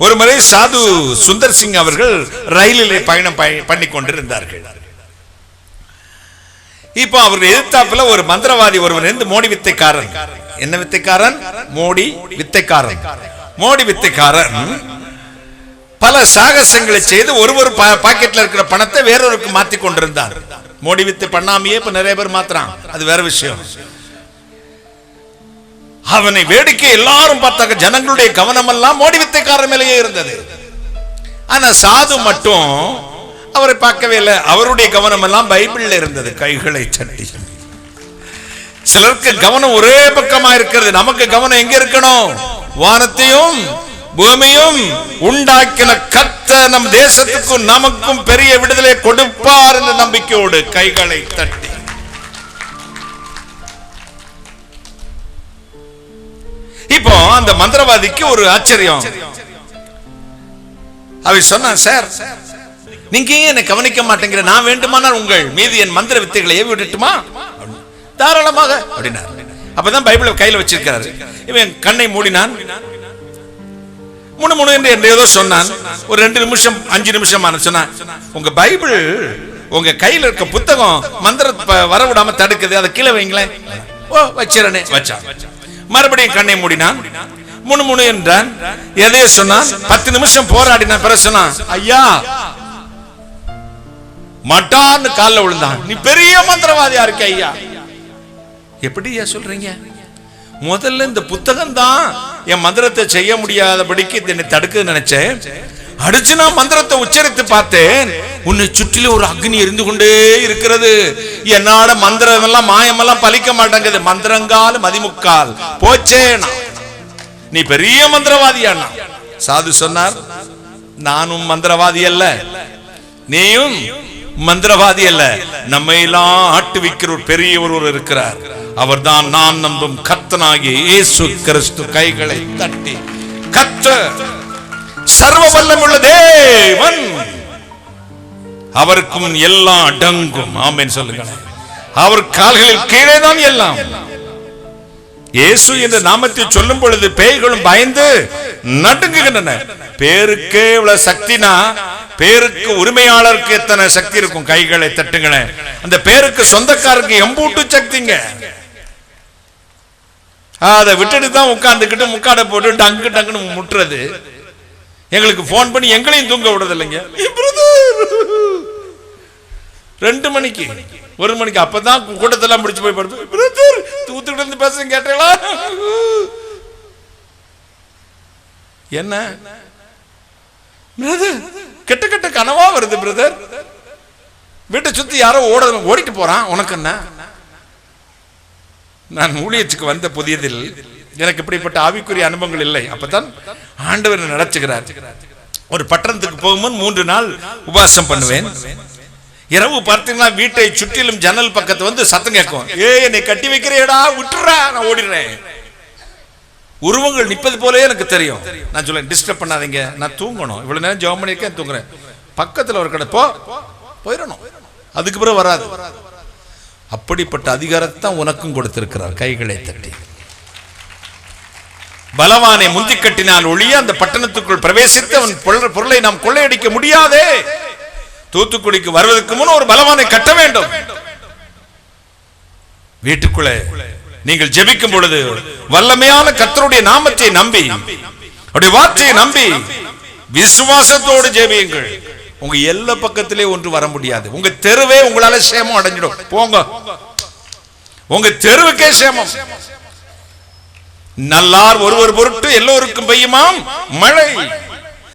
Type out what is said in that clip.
ஒரு முறை சாது சுந்தர் சிங் அவர்கள் ரயிலிலே பயணம் பண்ணி கொண்டிருந்தார்கள் இப்போ அவர் எதிர்த்தாப்புல ஒரு மந்திரவாதி ஒருவர் இருந்து மோடி வித்தைக்காரன். என்ன வித்தைக்காரன்? மோடி வித்தைக்காரன். மோடி வித்தைக்காரன். பல சாகசங்களை செய்து ஒரு ஒரு பா- பாக்கெட்ல இருக்கிற பணத்தை வேறொருக்கு மாத்தி கொண்டிருந்தார் மோடி வித்தை பண்ணாமையே இப்ப நிறைய பேர் மாத்துறான். அது வேற விஷயம். அவனை வேடிக்கை எல்லாரும் பார்த்தாங்க. ஜனங்களுடைய கவனம் எல்லாம் மோடி வித்தைக்காரன் மேலேயே இருந்தது. ஆனா சாது மட்டும் அவரை பார்க்கவே இல்லை. அவருடைய கவனம் எல்லாம் பைபிள்ல இருந்தது. கைகளை சட்டி. சிலருக்கு கவனம் ஒரே பக்கமா இருக்கிறது. நமக்கு கவனம் எங்க இருக்கணும்? வானத்தையும் பூமியும் உண்டாக்கின கத்த நம் தேசத்துக்கும் நமக்கும் பெரிய விடுதலை கொடுப்பார் என்ற நம்பிக்கையோடு கைகளை தட்டி. இப்போ அந்த மந்திரவாதிக்கு ஒரு ஆச்சரியம். அவர் சொன்னான் சார் நீங்க ஏன் என்னை கவனிக்க மாட்டேங்கிற? நான் வேண்டுமானால் உங்கள் மீது என் மந்திர வித்தைகளை ஏவி விடட்டுமா? தாராளமாக அப்படின்னார். அப்பதான் பைபிளை கையில வச்சிருக்கிறாரு. இவன் கண்ணை மூடினான். மூணு முணு என்று என்று ஏதோ சொன்னான். ஒரு ரெண்டு நிமிஷம் அஞ்சு நிமிஷம் ஆன சொன்னான் உங்க பைபிள் உங்க கையில இருக்க புத்தகம் மந்திர வரவிடாம வர விடாம தடுக்குது. அதை கீழே வைங்களேன். ஓ வச்சிரனே வச்சான். மறுபடியும் கண்ணை மூடினான். முணு முணு என்றான். எதைய சொன்னான். பத்து நிமிஷம் போராடினான் பிறகு சொன்னான் ஐயா மட்டான்னு கால்ல விழுந்தான். நீ பெரிய மந்திரவாதியா இருக்க ஐயா. எப்படி ஐயா சொல்றீங்க? முதல்ல இந்த புத்தகம் தான் என் மந்திரத்தை செய்ய முடியாதபடிக்கு என்னை தடுக்க நினைச்சேன். அடிச்சு நான் மந்திரத்தை உச்சரித்து பார்த்தேன். உன்னை சுற்றிலும் ஒரு அக்னி எரிந்து கொண்டே இருக்கிறது. என்னோட மந்திரம் எல்லாம் மாயமெல்லாம் பலிக்க மாட்டேங்குது. மந்திரங்கால் மதிமுக்கால். போச்சேனா நீ பெரிய மந்திரவாதியானா சாது சொன்னார் நானும் மந்திரவாதி அல்ல. நீயும் மந்திரவாதி அல்ல. நம்மை எல்லாம் ஆட்டுவிக்கிற ஒரு பெரிய ஒருவர் இருக்கிறார். அவர்தான் நான் நம்பும் கத்தனாகிய இயேசு கிறிஸ்து கைகளை தட்டி. கத்த சர்வ வல்லமுள்ள தேவன். அவருக்கும் எல்லாம் அடங்கும். ஆமேன் சொல்லுங்க அவர் கால்களில் கீழே தான் எல்லாம். இயேசு என்ற நாமத்தை சொல்லும் பொழுது பேய்களும் பயந்து நடுங்குகின்றன. பேருக்கே இவ்வளவு சக்தினா பேருக்கு உரிமையாளருக்கு எத்தனை சக்தி இருக்கும்? கைகளை தட்டுங்களேன். அந்த பேருக்கு சொந்தக்காரருக்கு எம்பூட்டு சக்திங்க. அதை விட்டுட்டு தான் உட்கார்ந்துக்கிட்டு முக்காடை போட்டு டங்கு டங்குன்னு முட்டுறது. எங்களுக்கு போன் பண்ணி எங்களையும் தூங்க விடுறது இல்லைங்க ரெண்டு மணிக்கு. ஒரு மணிக்கு. அப்பதான் கூட்டத்தெல்லாம் முடிச்சு போய் படுத்து பிரதர் தூத்துக்கிட்டு இருந்து பேச கேட்டீங்களா? என்ன? பிரதர் கெட்ட கெட்ட கனவா வருது பிரதர் வீட்டை சுத்தி யாரோ ஓட ஓடிட்டு போறான். உனக்கு என்ன? நான் ஊழியத்துக்கு வந்த புதியதில் எனக்கு இப்படிப்பட்ட ஆவிக்குரிய அனுபவங்கள் இல்லை. அப்பதான் ஆண்டவர் நடத்துகிறார். ஒரு பட்டணத்துக்கு போகும்போது மூன்று நாள் உபாசம் பண்ணுவேன். இரவு பார்த்தீங்கன்னா வீட்டை சுற்றிலும் ஜன்னல் பக்கத்து வந்து சத்தம் கேட்கும். ஏ என்னை கட்டி வைக்கிறேடா விட்டுறா நான் ஓடிடுறேன். உருவங்கள் நிற்பது போலவே எனக்கு தெரியும். நான் சொல்ல டிஸ்டர்ப் பண்ணாதீங்க நான் தூங்கணும். இவ்வளவு நேரம் ஜெபம் பண்ணியிருக்கேன் தூங்குறேன். பக்கத்துல ஒரு கடை போ போயிடணும். அதுக்கு பிறகு வராது. அப்படிப்பட்ட அதிகாரத்தை உனக்கும் கொடுத்திருக்கிறார் கைகளை தட்டி. பலவானை முந்தி கட்டினால் ஒழிய அந்த பட்டணத்துக்குள் பிரவேசித்து அவன் பொருளை நாம் கொள்ளையடிக்க முடியாதே. தூத்துக்குடிக்கு வருவதற்கு முன் ஒரு பலவானை கட்ட வேண்டும். வீட்டுக்குள்ளே நீங்கள் ஜெபிக்கும் பொழுது வல்லமையான கத்தருடைய நாமத்தை நம்பி அவருடைய வார்த்தையை நம்பி விசுவாசத்தோடு ஜெபியுங்கள். உங்க எல்லா பக்கத்திலே ஒன்று வர முடியாது. உங்க தெருவே உங்களால சேமம் அடைஞ்சிடும். போங்க. உங்க தெருவுக்கே சேமம். நல்லார் ஒருவர் பொருட்டு எல்லோருக்கும் பெய்யுமாம் மழை.